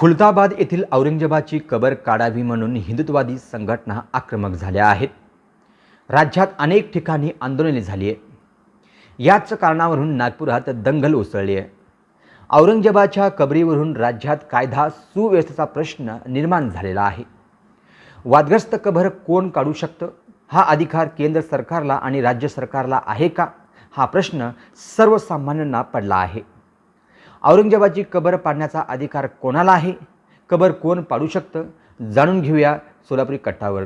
खुलताबाद येथील औरंगजेबाची कबर काढावी म्हणून हिंदुत्ववादी संघटना आक्रमक झाल्या आहेत. राज्यात अनेक ठिकाणी आंदोलने झाली आहे याच कारणावरून नागपुरात दंगल उसळली आहे. औरंगजेबाच्या कबरीवरून राज्यात कायदा सुव्यवस्थेचा प्रश्न निर्माण झालेला आहे. वादग्रस्त कबर कोण काढू शकतं? हा अधिकार केंद्र सरकारला आणि राज्य सरकारला आहे का? हा प्रश्न सर्वसामान्यांना पडला आहे. औरंगजेबाची कबर पाडण्याचा अधिकार कोणाला आहे कबर कोण पाडू शकतं? जाणून घेऊया सोलापुरी कट्टावर.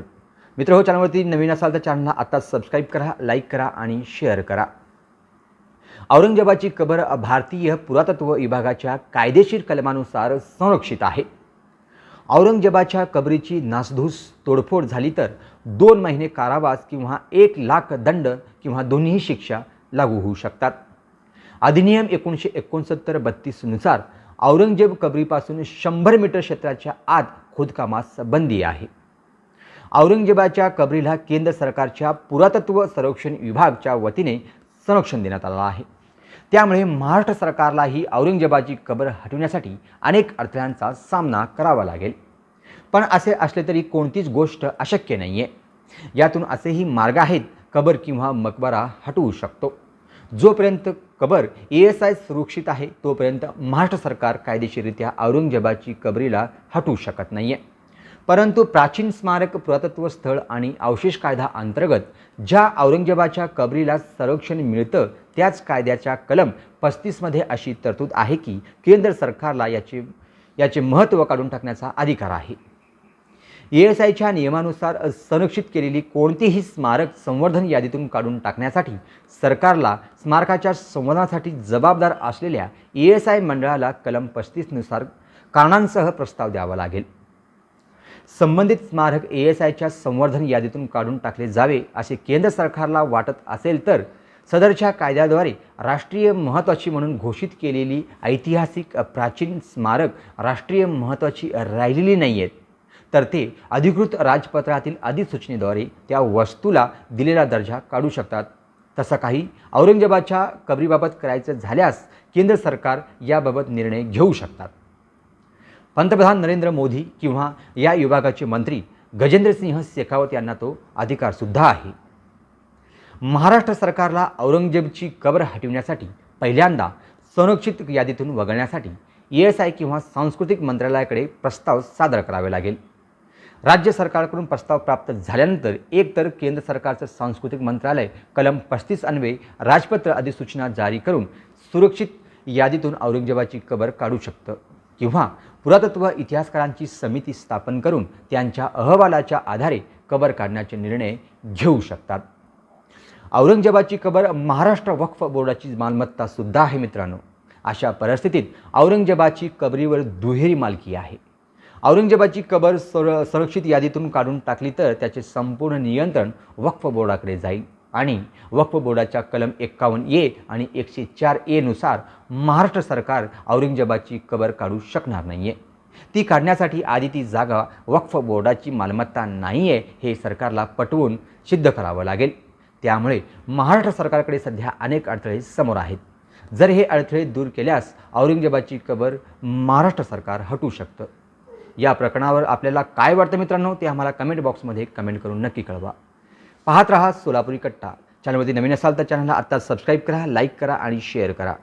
मित्र हो चॅनलवरती नवीन असाल तर चॅनलला आता सबस्क्राईब करा लाईक करा आणि शेअर करा. औरंगजेबाची कबर भारतीय पुरातत्व विभागाच्या कायदेशीर कलमानुसार संरक्षित आहे. औरंगजेबाच्या कबरीची नासधूस तोडफोड झाली तर दोन महिने कारावास किंवा एक लाख दंड किंवा दोन्ही शिक्षा लागू होऊ शकतात. अधिनियम एकोणीसशे एकोणसत्तर बत्तीसनुसार औरंगजेब कबरीपासून शंभर मीटर क्षेत्राच्या आत खोदकामास बंदी आहे. औरंगजेबाच्या कबरीला केंद्र सरकारच्या पुरातत्व संरक्षण विभागच्या वतीने संरक्षण देण्यात आलं आहे. त्यामुळे महाराष्ट्र सरकारलाही औरंगजेबाची कबर हटवण्यासाठी अनेक अडथळ्यांचा सामना करावा लागेल. पण असे असले तरी कोणतीच गोष्ट अशक्य नाही आहे यातून असेही मार्ग आहेत कबर किंवा मकबरा हटवू शकतो. जोपर्यंत कबर ए एस आय सुरक्षित आहे तोपर्यंत महाराष्ट्र सरकार कायदेशीररित्या औरंगजेबाची कबरीला हटवू शकत नाही आहे परंतु प्राचीन स्मारक पुरातत्व स्थळ आणि अवशेष कायदा अंतर्गत ज्या औरंगजेबाच्या कबरीला संरक्षण मिळतं त्याच कायद्याच्या कलम पस्तीसमध्ये अशी तरतूद आहे की केंद्र सरकारला याचे याचे महत्त्व काढून टाकण्याचा अधिकार आहे. ए एस आयच्या नियमानुसार संरक्षित केलेली कोणतीही स्मारक संवर्धन यादीतून काढून टाकण्यासाठी सरकारला स्मारकाच्या संवर्धनासाठी जबाबदार असलेल्या ई एस आय मंडळाला कलम पस्तीसनुसार कारणांसह प्रस्ताव द्यावा लागेल. संबंधित स्मारक ए एस आयच्या संवर्धन यादीतून काढून टाकले जावे असे केंद्र सरकारला वाटत असेल तर सदरच्या कायद्याद्वारे राष्ट्रीय महत्त्वाची म्हणून घोषित केलेली ऐतिहासिक प्राचीन स्मारक राष्ट्रीय महत्त्वाची राहिलेली नाही आहेत तर ते अधिकृत राजपत्रातील अधिसूचनेद्वारे त्या वस्तूला दिलेला दर्जा काढू शकतात. तसं काही औरंगजेबाच्या कबरीबाबत करायचं झाल्यास केंद्र सरकार याबाबत निर्णय घेऊ शकतात. पंतप्रधान नरेंद्र मोदी किंवा या विभागाचे मंत्री गजेंद्रसिंह शेखावत यांना तो अधिकारसुद्धा आहे. महाराष्ट्र सरकारला औरंगजेबची कबर हटविण्यासाठी पहिल्यांदा संरक्षित यादीतून वगळण्यासाठी ए एस आय किंवा सांस्कृतिक मंत्रालयाकडे प्रस्ताव सादर करावे लागेल. राज्य सरकारकडून प्रस्ताव प्राप्त झाल्यानंतर एकतर केंद्र सरकारचं सांस्कृतिक मंत्रालय कलम पस्तीस अन्वये राजपत्र अधिसूचना जारी करून सुरक्षित यादीतून औरंगजेबाची कबर काढू शकतं. किंवा पुरातत्व इतिहासकारांची समिती स्थापन करून त्यांच्या अहवालाच्या आधारे कबर काढण्याचे निर्णय घेऊ शकतात. औरंगजेबाची कबर महाराष्ट्र वक्फ बोर्डाची मालमत्ता सुद्धा आहे मित्रांनो. अशा परिस्थितीत औरंगजेबाची कबरीवर दुहेरी मालकी आहे. औरंगजेबाची कबर सर संरक्षित यादीतून काढून टाकली तर त्याचे संपूर्ण नियंत्रण वक्फ बोर्डाकडे जाईल. आणि वक्फ बोर्डाच्या कलम एक्कावन्न ए आणि एकशे चार एनुसार महाराष्ट्र सरकार औरंगजेबाची कबर काढू शकणार नाही आहे ती काढण्यासाठी आधी ती जागा वक्फ बोर्डाची मालमत्ता नाही आहे हे सरकारला पटवून सिद्ध करावं लागेल. त्यामुळे महाराष्ट्र सरकारकडे सध्या अनेक अडथळे समोर आहेत. जर हे अडथळे दूर केल्यास औरंगजेबाची कबर महाराष्ट्र सरकार हटू शकतं. या प्रकरणावर आपल्याला काय वाटतं मित्रांनो ते आम्हाला कमेंट बॉक्समध्ये कमेंट करून नक्की कळवा. पाहत रहा सोलापुरी कट्टा. चॅनलमध्ये नवीन असाल तर चॅनलला आत्ता सबस्क्राईब करा लाईक करा आणि शेअर करा.